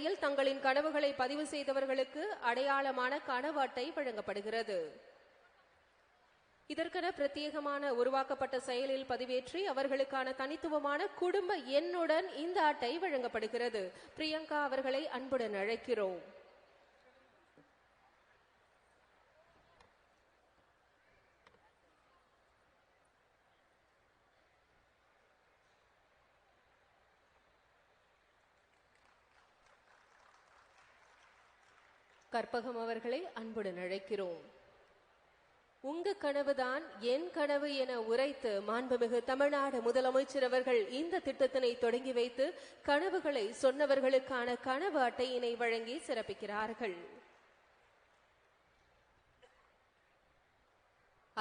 நிலையில் தங்களின் கனவுகளை பதிவு செய்தவர்களுக்கு அடையாளமான கனவு அட்டை வழங்கப்படுகிறது. இதற்கென பிரத்யேகமான உருவாக்கப்பட்ட செயலில் பதிவேற்றி அவர்களுக்கான தனித்துவமான குடும்ப எண்ணுடன் இந்த அட்டை வழங்கப்படுகிறது. பிரியங்கா அவர்களை அன்புடன் அழைக்கிறோம். கற்பகம் அவர்களை அன்புடன் அழைக்கிறோம். உங்க கனவுதான் என் கனவு என உரைத்து மாண்புமிகு தமிழ்நாடு முதலமைச்சர் அவர்கள் இந்த திட்டத்தினை தொடங்கி வைத்து கனவுகளை சொன்னவர்களுக்கான கனவு அட்டையினை வழங்கி சிறப்பிக்கிறார்கள்.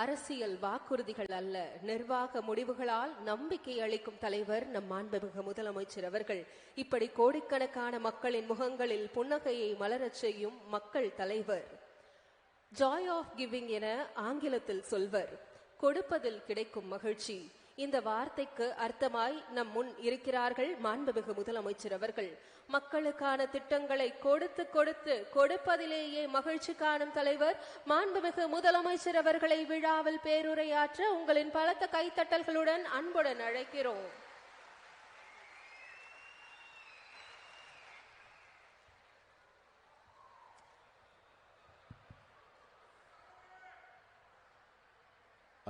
அரசியல் வாக்குறுதிகள் அல்ல. நிர்வாக முடிவுகளால் நம்பிக்கை அளிக்கும் தலைவர் நம் மாண்புமிகு முதலமைச்சர் அவர்கள். இப்படி கோடிக்கணக்கான மக்களின் முகங்களில் புன்னகையை மலரச் செய்யும் மக்கள் தலைவர். ஜாய் ஆஃப் கிவிங் என ஆங்கிலத்தில் சொல்வர். கொடுப்பதில் கிடைக்கும் மகிழ்ச்சி. இந்த வார்த்தைக்கு அர்த்தமாய் நம் முன் இருக்கிறார்கள் மாண்புமிகு முதலமைச்சர் அவர்கள். மக்களுக்கான திட்டங்களை கொடுத்து கொடுத்து கொடுப்பதிலேயே மகிழ்ச்சி காணும் தலைவர் மாண்புமிகு முதலமைச்சர் அவர்களை விழாவில் பேருரையாற்ற உங்களின் பலத்த கைத்தட்டல்களுடன் அன்புடன் அழைக்கிறோம்.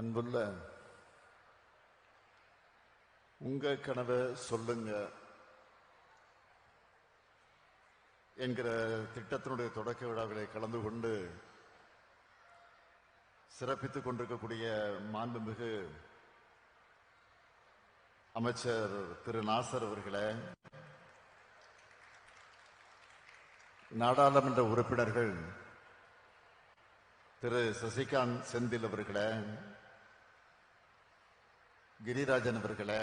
அன்புள்ள உங்க கனவை சொல்லுங்க என்கிற திட்டத்தினுடைய தொடக்க விழாவிலே கலந்து கொண்டு சிறப்பித்துக் கொண்டிருக்கக்கூடிய மாண்புமிகு அமைச்சர் திரு நாசர் அவர்களே நாடாளுமன்ற உறுப்பினர்கள் திரு சசிகாந்த் செந்தில் அவர்களே கிரிராஜன் அவர்களை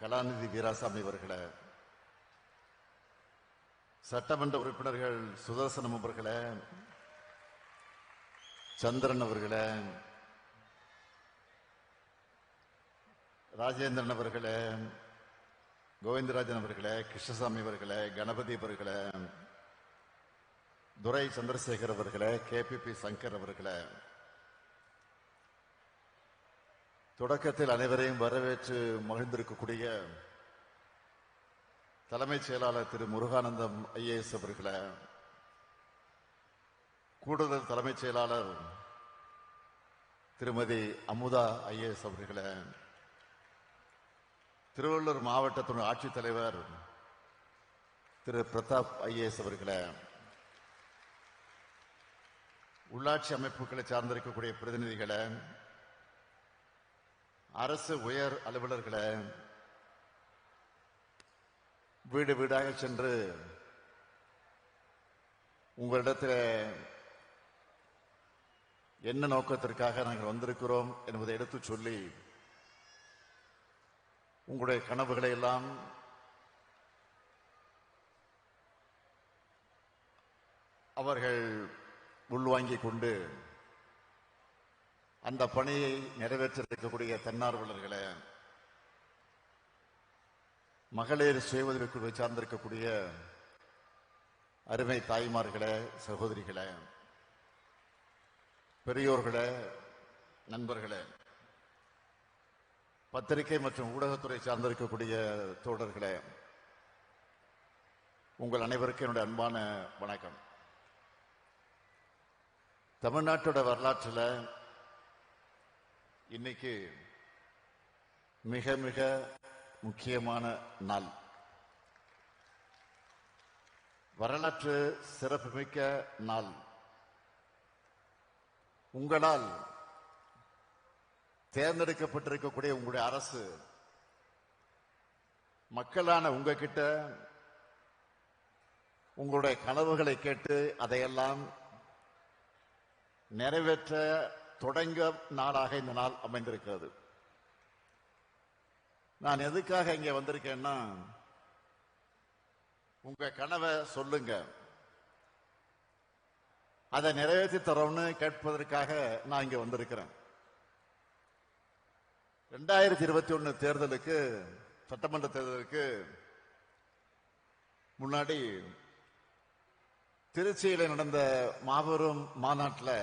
கலாநிதி வீராசாமி அவர்களை சட்டமன்ற உறுப்பினர்கள் சுதர்சனம் அவர்களை சந்திரன் அவர்களை ராஜேந்திரன் அவர்களே கோவிந்தராஜன் அவர்களே கிருஷ்ணசாமி அவர்களே கணபதி அவர்களே துரை சந்திரசேகர் அவர்களே கேபிபி சங்கர் அவர்களே தொடக்கத்தில் அனைவரையும் வரவேற்று மகிழ்ந்திருக்கக்கூடிய தலைமைச் செயலாளர் திரு முருகானந்தம் ஐஏஎஸ் அவர்களை கூடுதல் தலைமைச் செயலாளர் திருமதி அமுதா ஐஏஎஸ் அவர்களை திருவள்ளூர் மாவட்டத்தின் ஆட்சித்தலைவர் திரு பிரதாப் ஐஏஎஸ் அவர்களை உள்ளாட்சி அமைப்புகளை சார்ந்திருக்கக்கூடிய பிரதிநிதிகளை அரசு உயர் அலுவலர்களை வீடு வீடாக சென்று உங்களிடத்தில் என்ன நோக்கத்திற்காக நாங்கள் வந்திருக்கிறோம் என்பதை எடுத்து சொல்லி உங்களுடைய கனவுகளை எல்லாம் அவர்கள் உள்வாங்கிக் கொண்டு அந்த பணியை நிறைவேற்றிருக்கக்கூடிய தன்னார்வலர்களே மகளிர் சுய உதவிக்குழுவை சார்ந்திருக்கக்கூடிய அருமை தாய்மார்களே சகோதரிகளே பெரியோர்களே நண்பர்களே பத்திரிகை மற்றும் ஊடகத்துறை சார்ந்திருக்கக்கூடிய தோழர்களே உங்கள் அனைவருக்கும் என்னுடைய அன்பான வணக்கம். தமிழ்நாட்டோட வரலாற்றில் இன்னைக்கு மிக மிக முக்கியமான நாள். வரலாற்று சிறப்புமிக்க நாள். உங்களால் தேர்ந்தெடுக்கப்பட்டிருக்கக்கூடிய உங்களுடைய அரசு மக்களான உங்ககிட்ட உங்களுடைய கனவுகளை கேட்டு அதையெல்லாம் நிறைவேற்ற தொடங்க நாளாக இந்த நாள் அமைந்திருக்கிறது. நான் எதுக்காக இங்கே வந்திருக்கேன்னா உங்க கனவை சொல்லுங்க. அதை நிறைவேற்றி தரோம்னு கேட்பதற்காக நான் இங்கே வந்திருக்கிறேன். ரெண்டாயிரத்தி இருபத்தி ஒன்று தேர்தலுக்கு சட்டமன்ற தேர்தலுக்கு முன்னாடி திருச்சியில் நடந்த மாபெரும் மாநாட்டில்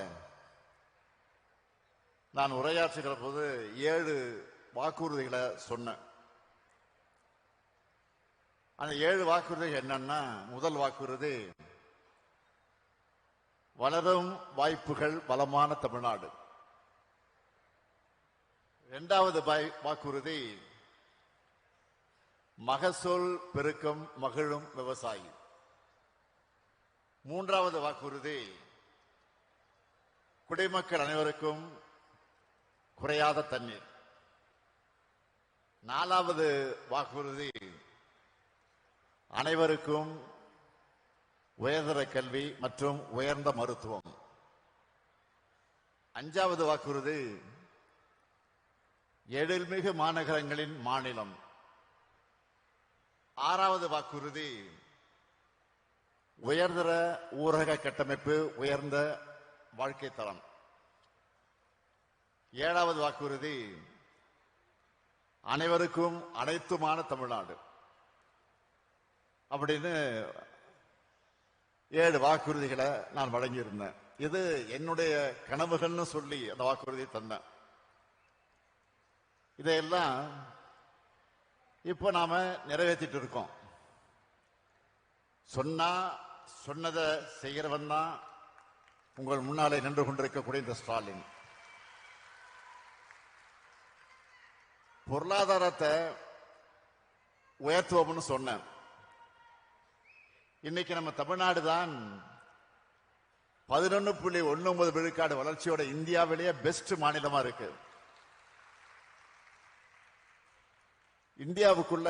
நான் உரையாற்றுகிற போது ஏழு வாக்குறுதிகளை சொன்னேன். அந்த ஏழு வாக்குறுதிகள் என்னன்னா முதல் வாக்குறுதி வளரும் வாய்ப்புகள் பலமான தமிழ்நாடு. இரண்டாவது வாய்- வாக்குறுதி மகசூல் பெருக்கம் மகிழும் விவசாயி. மூன்றாவது வாக்குறுதி குடிமக்கள் அனைவருக்கும் குறையாத தண்ணீர். நாலாவது வாக்குறுதி அனைவருக்கும் உயர்தர கல்வி மற்றும் உயர்ந்த மருத்துவம். அஞ்சாவது வாக்குறுதி எழில்மிகு மாநகரங்களின் மாநிலம். ஆறாவது வாக்குறுதி உயர்தர ஊரக கட்டமைப்பு உயர்ந்த வாழ்க்கை தரம். ஏழாவது வாக்குறுதி அனைவருக்கும் அனைத்துமான தமிழ்நாடு. அப்படின்னு ஏழு வாக்குறுதிகளை நான் வழங்கியிருந்தேன். இது என்னுடைய கனவுகள்னு சொல்லி அந்த வாக்குறுதியை தந்தேன். இதையெல்லாம் இப்போ நாம நிறைவேற்றிட்டு இருக்கோம். சொன்னா சொன்னதை செய்கிறவன் தான் உங்கள் முன்னாலே நின்று கொண்டிருக்கக்கூடிய இந்த ஸ்டாலின். பொருளாதாரத்தை உயர்த்துவோம்னு சொன்னேன். இன்னைக்கு நம்ம தமிழ்நாடு தான் பதினொன்று புள்ளி ஒன்னு ஒன்பது விழுக்காடு வளர்ச்சியோட இந்தியாவிலேயே பெஸ்ட் மாநிலமா இருக்கு. இந்தியாவுக்குள்ள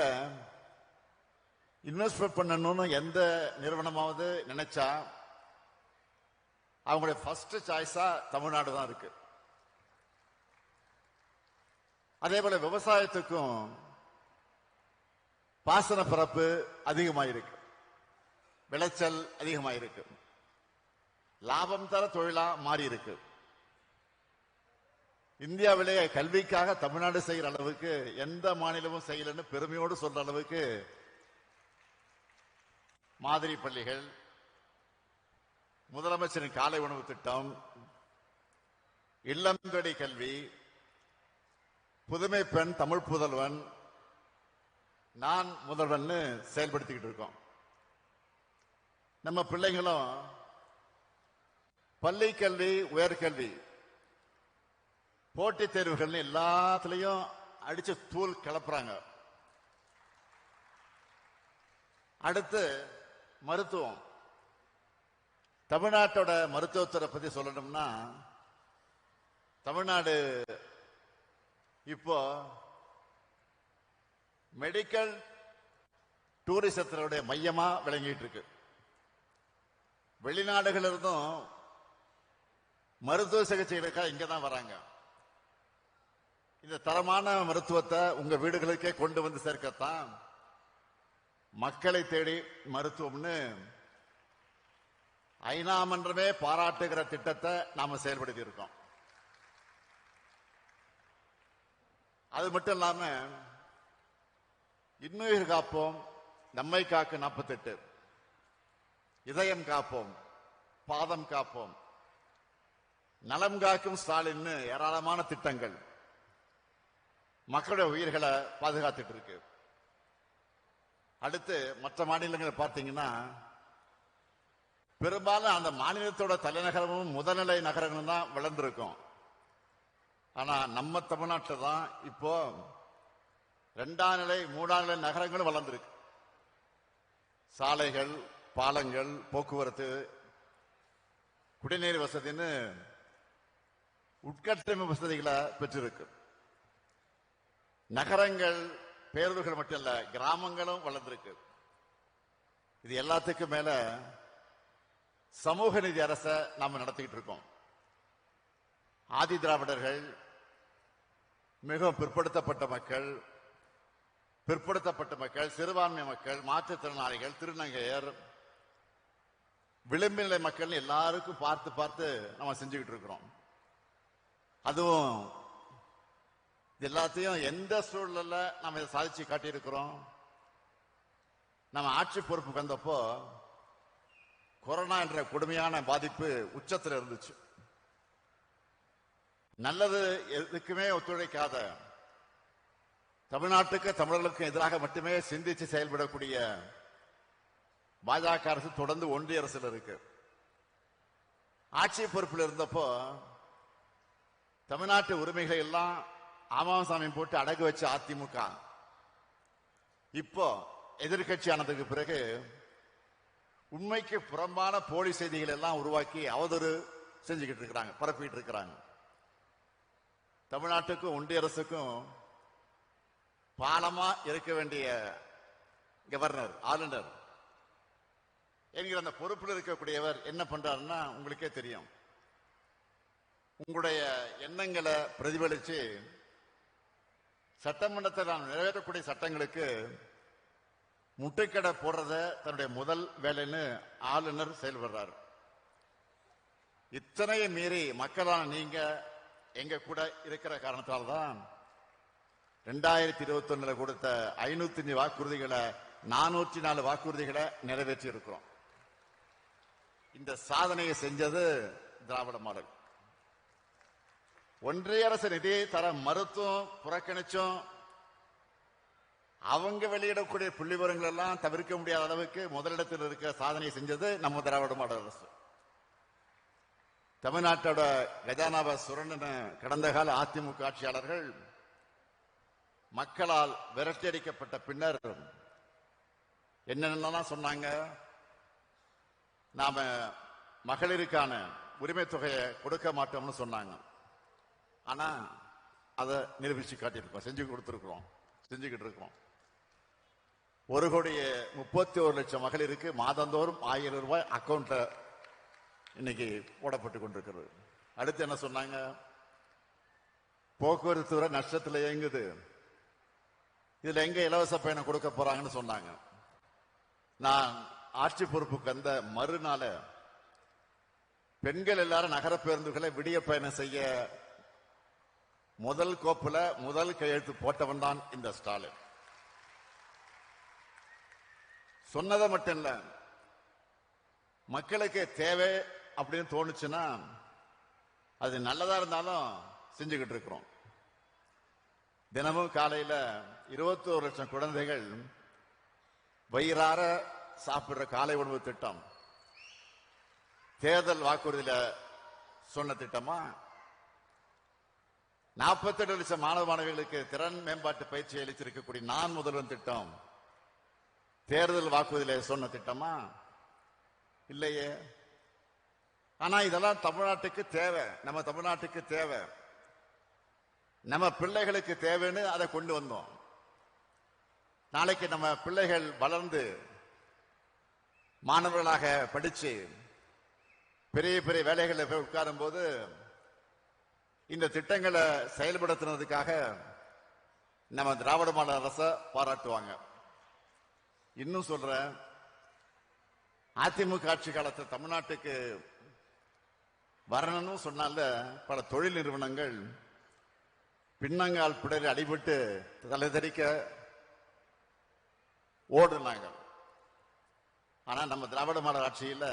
இன்வெஸ்ட்மெண்ட் பண்ணணும்னு எந்த நிறுவனமாவது நினைச்சா அவங்களுடைய ஃபர்ஸ்ட் சாய்ஸா தமிழ்நாடு தான் இருக்கு. அதே போல விவசாயத்துக்கும் பாசன பரப்பு அதிகமாயிருக்கு. விளைச்சல் அதிகமாயிருக்கு. லாபம் தர தொழிலா மாறி இருக்கு இந்தியாவிலேயே கல்விக்காக தமிழ்நாடு செய்யற அளவுக்கு எந்த மாநிலமும் செய்யலன்னு பெருமையோடு சொல்ற அளவுக்கு மாதிரி பள்ளிகள் முதலமைச்சரின் காலை உணவு திட்டம் இல்லந்தடி கல்வி புதுமை பெண் தமிழ் புதல்வன். நான் முதல்வன் செயல்படுத்திக்கிட்டு இருக்கோம். நம்ம பிள்ளைங்களும் பள்ளி கல்வி உயர்கல்வி போட்டித் தேர்வுகள் எல்லாத்துலயும் அடிச்சு தூள் கிளப்புறாங்க. அடுத்து மருத்துவம். தமிழ்நாட்டோட மருத்துவத்துறை பத்தி சொல்லணும்னா தமிழ்நாடு இப்போ மெடிக்கல் டூரிசத்தினுடைய மையமா விளங்கிட்டு இருக்கு வெளிநாடுகள் இருந்தும் மருத்துவ சிகிச்சைகளுக்காக இங்க தான் வராங்க. இந்த தரமான மருத்துவத்தை உங்க வீடுகளுக்கே கொண்டு வந்து சேர்க்கத்தான் மக்களை தேடி மருத்துவம்னு ஐநா மன்றமே பாராட்டுகிற திட்டத்தை நாம செயல்படுத்தி இருக்கோம் அது மட்டும் இல்லாம இன்னுயிர் காப்போம். நம்மை காக்க நாற்பத்தெட்டு இதயம் காப்போம். பாதம் காப்போம். நலம் காக்கும் ஸ்டாலின் ஏராளமான திட்டங்கள். மக்களுடைய உயிர்களை பாதுகாத்துட்டு இருக்கு அடுத்து மற்ற மாநிலங்களை பார்த்தீங்கன்னா பெரும்பாலும் அந்த மாநிலத்தோட தலைநகரமும் முதல்நிலை நகரங்களும் தான் வளர்ந்துருக்கும். ஆனா நம்ம தமிழ்நாட்டில் தான் இப்போ ரெண்டாம் நிலை மூணாம் நிலை நகரங்களும் வளர்ந்துருக்கு. சாலைகள் பாலங்கள் போக்குவரத்து குடிநீர் வசதின்னு உட்கட்டமைப்பு வசதிகளை பெற்றிருக்கு. நகரங்கள் பேருந்துகள் மட்டும் இல்ல கிராமங்களும் வளர்ந்திருக்கு. இது எல்லாத்துக்கும் மேல சமூக நீதி அரசை நாம நடத்திக்கிட்டு இருக்கோம். ஆதி திராவிடர்கள் மிகவும் பிற்படுத்தப்பட்ட மக்கள் பிற்படுத்தப்பட்ட மக்கள் சிறுபான்மை மக்கள் மாற்றுத்திறனாளிகள் திருநங்கையர் விளிம்பு நிலை மக்கள் எல்லாருக்கும் பார்த்து பார்த்து நம்ம செஞ்சுக்கிட்டு இருக்கிறோம். அதுவும் எல்லாத்தையும் எந்த சூழலில் நம்ம இதை சாதிச்சு காட்டியிருக்கிறோம்? நம்ம ஆட்சி பொறுப்புக்கு வந்தப்போ கொரோனா என்ற கொடுமையான பாதிப்பு உச்சத்தில் இருந்துச்சு. நல்லது எதுக்குமே ஒத்துழைக்காத தமிழ்நாட்டுக்கு தமிழர்களுக்கு எதிராக மட்டுமே சிந்திச்சு செயல்படக்கூடிய பாஜக அரசு தொடர்ந்து ஒன்றிய அரசில் இருக்கு. ஆட்சி பொறுப்பில் இருந்தப்போ தமிழ்நாட்டு உரிமைகளை எல்லாம் ஆமாசாமி போட்டு அடகு வச்ச அதிமுக. இப்போ எதிர்கட்சி ஆனதுக்கு பிறகு உண்மைக்கு புறம்பான போலி செய்திகள் எல்லாம் உருவாக்கி அவதூறு செஞ்சுக்கிட்டு இருக்கிறாங்க பரப்பிட்டு இருக்கிறாங்க. தமிழ்நாட்டுக்கும் ஒன்றிய அரசுக்கும் பாலமா இருக்க வேண்டிய கவர்னர் ஆளுநர் என்கிற அந்த பொறுப்பில் இருக்கக்கூடியவர் என்ன பண்றாருன்னா உங்களுக்கே தெரியும். உங்களுடைய எண்ணங்களை பிரதிபலிச்சு சட்டமன்றத்தில் நாம் நிறைவேற்றக்கூடிய சட்டங்களுக்கு முட்டுக்கடை போடுறத தன்னுடைய முதல் வேலைன்னு ஆளுநர் செயல்படுறார். இத்தனையும் மீறி மக்களான நீங்க எங்க கூட இருக்கிற காரணத்தால்தான் ரெண்டாயிரத்தி இருபத்தி ஒண்ணுல கொடுத்த ஐநூத்தி அஞ்சு வாக்குறுதிகளை நானூற்றி நாலு வாக்குறுதிகளை நிறைவேற்றி இருக்கிறோம் இந்த சாதனையை செஞ்சது திராவிட மாடல். ஒன்றிய அரசு நிதியை தர மறுத்தும் புறக்கணிச்சும் அவங்க வெளியிடக்கூடிய புள்ளி விவரங்கள் எல்லாம் தவிர்க்க முடியாத அளவுக்கு முதலிடத்தில் இருக்கிற சாதனை செஞ்சது நம்ம திராவிட மாடல் அரசு. தமிழ்நாட்டோட கஜானாவை சுரண்டின கடந்த கால அதிமுக ஆட்சியாளர்கள் மக்களால் விரட்டியடிக்கப்பட்ட பின்னர் என்னென்னலாம் சொன்னாங்க? நாம மகளிருக்கான உரிமை தொகையை கொடுக்க மாட்டோம்னு சொன்னாங்க. ஆனா அதை நிரூபிச்சு காட்டியிருக்கோம். செஞ்சு கொடுத்துருக்குறோம். செஞ்சுக்கிட்டு இருக்கோம். ஒரு கோடியே முப்பத்தி ஒரு லட்சம் மகளிருக்கு மாதந்தோறும் ஆயிரம் ரூபாய் அக்கௌண்ட்ல இன்னைக்கு போடப்பட்டு கொண்டிருக்கிறது. அடுத்து என்ன சொன்னாங்க? போக்குவரத்து துறை நஷ்டத்துல இயங்குது. இதுல எங்க இலவச பயணம் கொடுக்க போறாங்கன்னு சொன்னாங்க. நான் ஆட்சி பொறுப்புக்கு வந்த மறுநாள பெண்கள் எல்லாரும் நகர பேருந்துகளை விடிய பயணம் செய்ய முதல் கோப்புல முதல் கையெழுத்து போட்டவன் தான் இந்த ஸ்டாலின். சொன்னதை மட்டும் இல்ல மக்களுக்கு தேவை அப்படின்னு தோணுச்சுன்னா அது நல்லதா இருந்தாலும் செஞ்சுக்கிட்டு இருக்கிறோம். தினமும் காலையில இருபத்தி ஒரு லட்சம் குழந்தைகள் வயிறார சாப்பிடுற காலை உணவு திட்டம். தேர்தல் வாக்குறுதியில சொன்ன திட்டமா நாற்பத்தெட்டு லட்சம் மாணவ மாணவிகளுக்கு திறன் மேம்பாட்டு பயிற்சி அளித்திருக்கக்கூடிய நான் முதல்வன் திட்டம் தேர்தல் வாக்குறுதியில சொன்ன திட்டமா? இல்லையே. ஆனா இதெல்லாம் தமிழ்நாட்டுக்கு தேவை. நம்ம தமிழ்நாட்டுக்கு தேவை. நம்ம பிள்ளைகளுக்கு தேவைன்னு அதை கொண்டு வந்தோம். நாளைக்கு நம்ம பிள்ளைகள் வளர்ந்து மாணவர்களாக படிச்சு பெரிய பெரிய வேலைகளில் போய் உட்காரும் போது இந்த திட்டங்களை செயல்படுத்தினதுக்காக நம்ம திராவிட மாடல் அரசை பாராட்டுவாங்க. இன்னும் சொல்றேன் அதிமுக ஆட்சி காலத்தில் தமிழ்நாட்டுக்கு வரணும்னு சொன்னால பல தொழில் நிறுவனங்கள் பின்னங்கால் பிடரி அடிபட்டு தலைதறிக்க ஓடுனாங்க. ஆனால் நம்ம திராவிட மாடல் ஆட்சியில்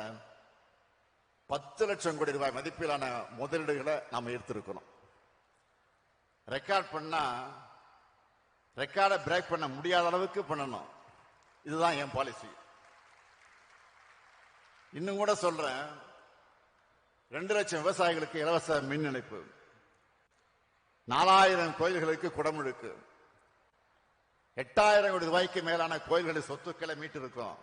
பத்து லட்சம் கோடி ரூபாய் மதிப்பிலான முதலீடுகளை நாம் எடுத்திருக்கிறோம் ரெக்கார்ட் பண்ணால் ரெக்கார்டை பிரேக் பண்ண முடியாத அளவுக்கு பண்ணணும். இதுதான் என் பாலிசி இன்னும் கூட சொல்கிறேன் ரெண்டு லட்சம் விவசாயிகளுக்கு இலவச மின் இணைப்பு. நாலாயிரம் கோயில்களுக்கு குடமுழுக்கு. எட்டாயிரம் கோடி ரூபாய்க்கு மேலான கோயில்களின் சொத்துக்களை மீட்டிருக்கோம்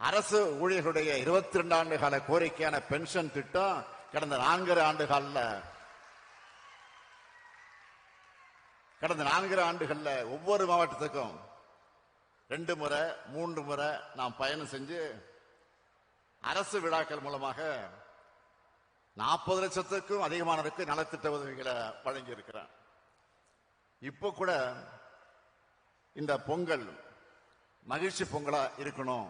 அரசு ஊழியர்களுடைய இருபத்தி ரெண்டு ஆண்டு கால கோரிக்கையான பென்ஷன் திட்டம் கடந்த நான்கரை ஆண்டு காலில் கடந்த நான்கரை ஆண்டுகள்ல ஒவ்வொரு மாவட்டத்துக்கும் ரெண்டு முறை மூன்று முறை நாம் பயணம் செஞ்சு அரசு விழாக்கள் மூலமாக நாற்பது லட்சத்துக்கும் அதிகமானவருக்கு நலத்திட்ட உதவிகளை வழங்கி இருக்கிறேன் இப்போ கூட இந்த பொங்கல் மகிழ்ச்சி பொங்கலா இருக்கணும்.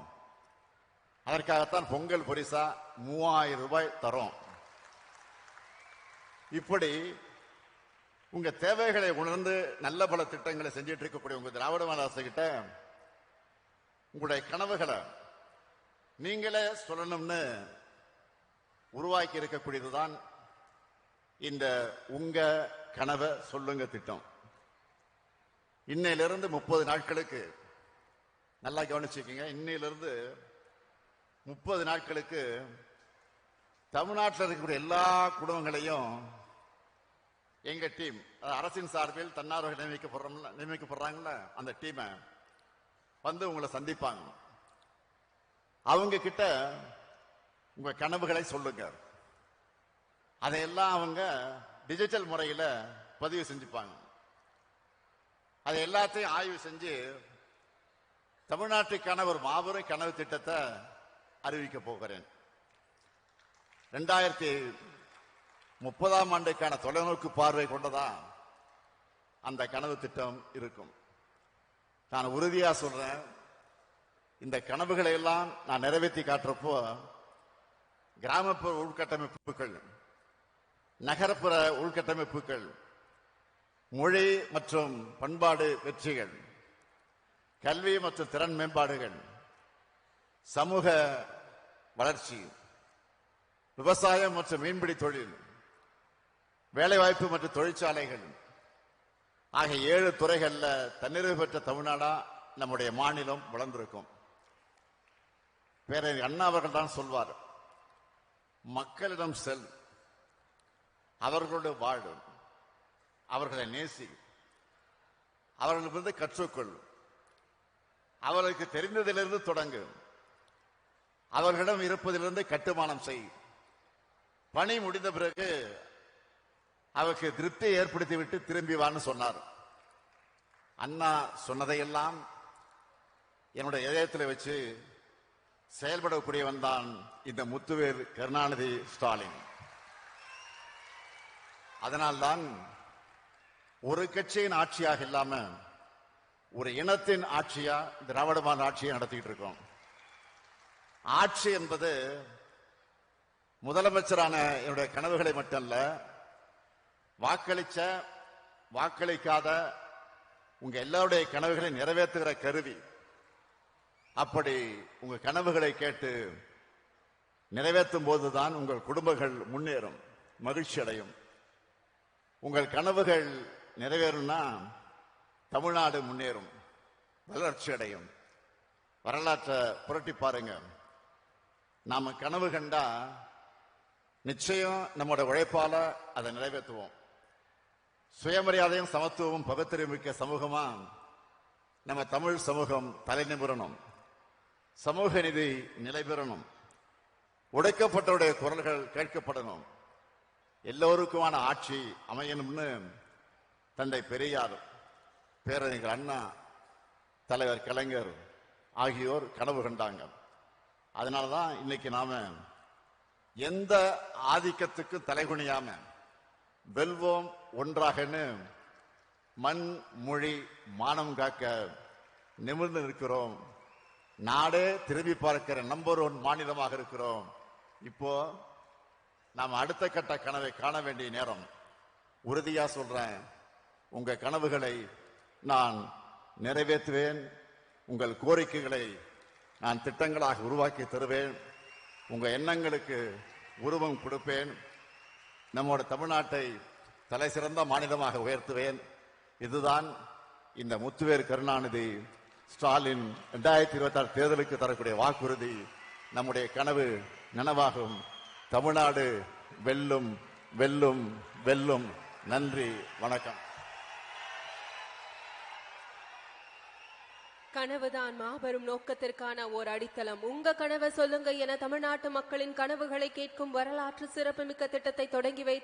அதற்காகத்தான் பொங்கல் பரிசா மூவாயிரம் ரூபாய் தரும். இப்படி உங்க தேவைகளை உணர்ந்து நல்ல பல திட்டங்களை செஞ்சிட்டு இருக்கக்கூடிய உங்க திராவிட மாடல் அரசு கிட்ட உங்களுடைய கனவுகளை நீங்களே சொல்லணும்னு உருவாக்கி இருக்கக்கூடியதுதான் இந்த உங்க கனவை சொல்லுங்க திட்டம். இன்னையிலிருந்து முப்பது நாட்களுக்கு நல்லா கவனிச்சுக்கங்க இன்னையிலிருந்து முப்பது நாட்களுக்கு தமிழ்நாட்டில் இருக்கக்கூடிய எல்லா குடும்பங்களையும் எங்க டீம் அரசின் சார்பில் தன்னார்வர்கள் நியமிக்கப்படுறோம்ல நியமிக்கப்படுறாங்கல்ல அந்த டீமை வந்து உங்களை சந்திப்பாங்க. அவங்க கிட்ட உங்க கனவுகளை சொல்லுங்க. அதையெல்லாம் அவங்க டிஜிட்டல் முறையில் பதிவு செஞ்சுப்பாங்க. அதை எல்லாத்தையும் ஆய்வு செஞ்சு தமிழ்நாட்டுக்கான ஒரு மாபெரும் கனவு திட்டத்தை அறிவிக்க போகிறேன். ரெண்டாயிரத்தி முப்பதாம் ஆண்டுக்கான தொலைநோக்கு பார்வை கொண்டதா அந்த கனவு திட்டம் இருக்கும். நான் உறுதியாக சொல்றேன் இந்த கனவுகளை எல்லாம் நான் நிறைவேற்றி காட்டுறப்போ கிராமப்புற உள்கட்டமைப்புகள் நகரப்புற உள்கட்டமைப்புகள் மொழி மற்றும் பண்பாடு வெற்றிகள் கல்வி மற்றும் திறன் மேம்பாடுகள் சமூக வளர்ச்சி விவசாயம் மற்றும் மீன்பிடி தொழில் வேலைவாய்ப்பு மற்றும் தொழிற்சாலைகள் ஆகிய ஏழு துறைகளில் தன்னிறைவு பெற்ற தமிழ்நாடா நம்முடைய மாநிலம் வளர்ந்திருக்கும். பேர அண்ணா அவர்கள் தான் சொல்வார் மக்களிடம் செல் அவர்களோடு வாழும் அவர்களை நேசி அவர்களிடமிருந்து கற்றுக்கொள் அவர்களுக்கு தெரிந்ததிலிருந்து தொடங்கு அவர்களிடம் இருப்பதிலிருந்து கட்டுமானம் செய். பணி முடிந்த பிறகு அவருக்கு திருப்தியை ஏற்படுத்திவிட்டு திரும்பி வான்னு சொன்னார். அண்ணா சொன்னதையெல்லாம் என்னுடைய இதயத்தில் வச்சு செயல்படக்கூடியவன் தான் இந்த முத்துவேர் கருணாநிதி ஸ்டாலின். அதனால்தான் ஒரு கட்சியின் ஆட்சியாக இல்லாம ஒரு இனத்தின் ஆட்சியா திராவிட ஆட்சியை நடத்திட்டு இருக்கோம். ஆட்சி என்பது முதலமைச்சரான என்னுடைய கனவுகளை மட்டுமல்ல வாக்களிச்ச வாக்களிக்காத உங்க எல்லாருடைய கனவுகளை நிறைவேற்றுகிற கருவி. அப்படி உங்க கனவுகளை கேட்டு நிறைவேற்றும் போதுதான் உங்கள் குடும்பங்கள் முன்னேறும் மகிழ்ச்சி அடையும் உங்கள் கனவுகள் நிறைவேறும்னா தமிழ்நாடு முன்னேறும் வளர்ச்சி அடையும் வரலாற்றை புரட்டி பாருங்க. நாம கனவு கண்டா நிச்சயம் நம்மளோட உழைப்பால அதை நிறைவேற்றுவோம். சுயமரியாதையும் சமத்துவமும் பகுத்தறிவு மிக்க சமூகமா நம்ம தமிழ் சமூகம் தலை சமூக நிதி நிலை பெறணும் உடைக்கப்பட்டவருடைய குரல்கள் கேட்கப்படணும். எல்லோருக்குமான ஆட்சி அமையணும்னு தந்தை பெரியார் பேரறிஞர் அண்ணா தலைவர் கலைஞர் ஆகியோர் கனவு கண்டாங்க. அதனாலதான் இன்னைக்கு நாம எந்த ஆதிக்கத்துக்கு தலைகுனியாம வெல்வோம் ஒன்றாகன்னு மண் மொழி மானம் காக்க நிமிர்ந்து நிற்கிறோம். நாடே திரும்பி பார்க்கிற நம்பர் ஒன் மாநிலமாக இருக்கிறோம். இப்போ நாம் அடுத்த கட்ட கனவை காண வேண்டிய நேரம். உறுதியா சொல்றேன் உங்க கனவுகளை நான் நிறைவேற்றுவேன். உங்கள் கோரிக்கைகளை நான் திட்டங்களாக உருவாக்கி தருவேன். உங்க எண்ணங்களுக்கு உருவம் கொடுப்பேன். நம்மோட தமிழ்நாட்டை தலை சிறந்த மாநிலமாக உயர்த்துவேன். இதுதான் இந்த முத்துவேர் கருணாநிதி ஸ்டாலின் ரெண்டாயிரத்தி இருபத்தி ஆறு தேர்தலுக்கு தரக்கூடிய வாக்குறுதி நம்முடைய கனவு நனவாகும். தமிழ்நாடு வெல்லும் வெல்லும் வெல்லும். நன்றி வணக்கம். கனவுதான் மாபெரும் நோக்கத்திற்கான ஓர் அடித்தளம். உங்க கனவை சொல்லுங்க என தமிழ்நாட்டு மக்களின் கனவுகளை கேட்கும் வரலாற்று சிறப்புமிக்க திட்டத்தை தொடங்கி வைத்து